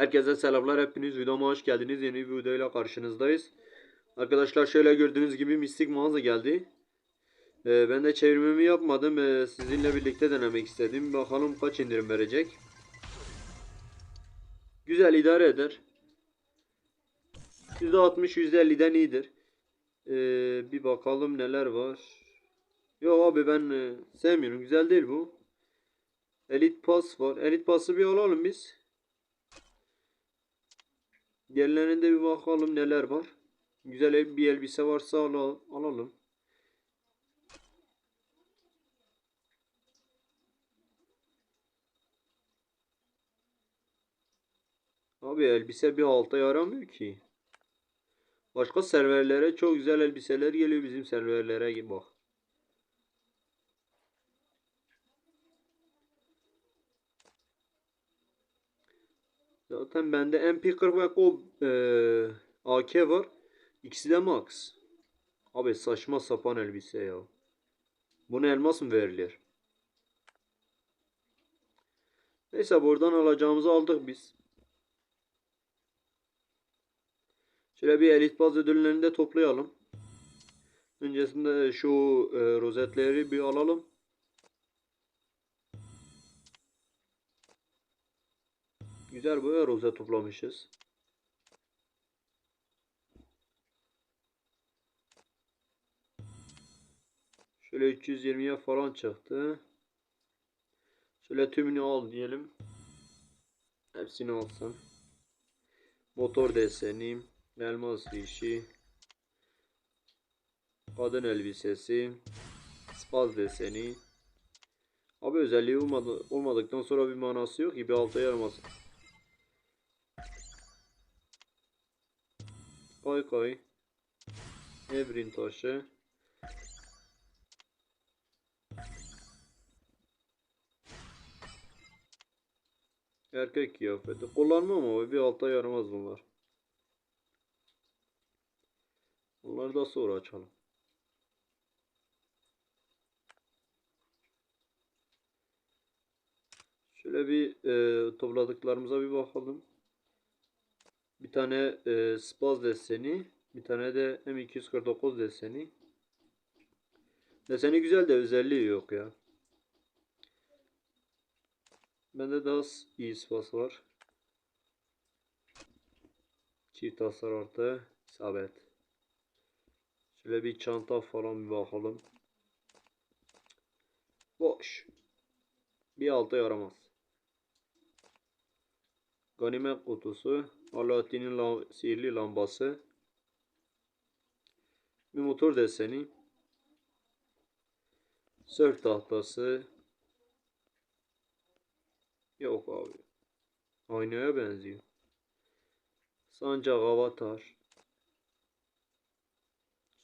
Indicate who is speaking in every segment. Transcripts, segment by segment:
Speaker 1: Herkese selamlar. Hepiniz videoma hoş geldiniz. Yeni bir videoyla karşınızdayız. Arkadaşlar şöyle gördüğünüz gibi mistik mağaza geldi. Ee, ben de çevirmemi yapmadım. Ee, sizinle birlikte denemek istedim. Bakalım kaç indirim verecek. Güzel idare eder. %60 %50'den iyidir. Ee, bir bakalım neler var. Yok abi ben e, sevmiyorum. Güzel değil bu. Elite Pass var. Elite Pass'ı bir alalım biz. Diğerlerinde bir bakalım neler var. Güzel bir elbise varsa al alalım. Abi elbise bir alta yaramıyor ki. Başka serverlere çok güzel elbiseler geliyor bizim serverlere bak. Zaten bende MP40 ve o eee, AK var. İkisi de max. Abi saçma sapan elbise ya. Buna elmas mı verilir? Neyse buradan alacağımızı aldık biz. Şöyle bir elit baz ödüllerini de toplayalım. Öncesinde şu e, rozetleri bir alalım. Güzel böyle rozet toplamışız. Şöyle 320'ye falan çıktı. Şöyle tümünü al diyelim. Hepsini alsam. Motor deseni, elmas işi, kadın elbisesi, spaz deseni. Abi özelliği olmadı, olmadıktan sonra bir manası yok ki bir alta yaramaz. Kay kay. Evrin taşı. Erkek kıyafeti. Kullanmam ama bir alta yaramaz bunlar. Bunları da sonra açalım. Şöyle bir e, topladıklarımıza bir bakalım. Bir tane e, spaz deseni. Bir tane de M249 deseni. Deseni güzel de özelliği yok ya. Bende daha iyi spaz var. Çift hasar artı isabet. Şöyle bir çanta falan bir bakalım. Boş. Bir alta yaramaz. Ganimet kutusu. Alaaddin'in la sihirli lambası. Bir motor deseni. Sörf tahtası. Yok abi. Aynaya benziyor. Sancak avatar.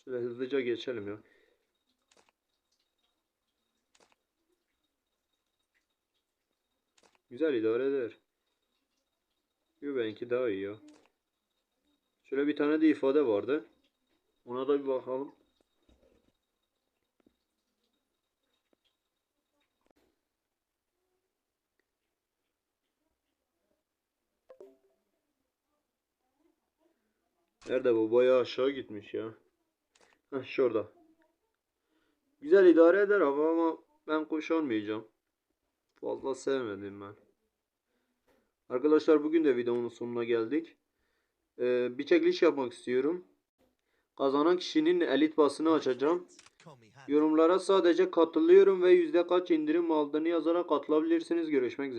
Speaker 1: Şöyle hızlıca geçelim ya. Güzel idare eder. Yo benimki daha iyi ya. Şöyle bir tane de ifade vardı. Ona da bir bakalım. Nerede bu? Bayağı aşağı gitmiş ya. Heh şurada. Güzel idare eder ama ben kuş olmayacağım. Fazla sevmedim ben. Arkadaşlar bugün de videonun sonuna geldik. Ee, bir çekiliş yapmak istiyorum. Kazanan kişinin elit basını açacağım. Yorumlara sadece katılıyorum ve yüzde kaç indirim aldığını yazarak katılabilirsiniz. Görüşmek üzere.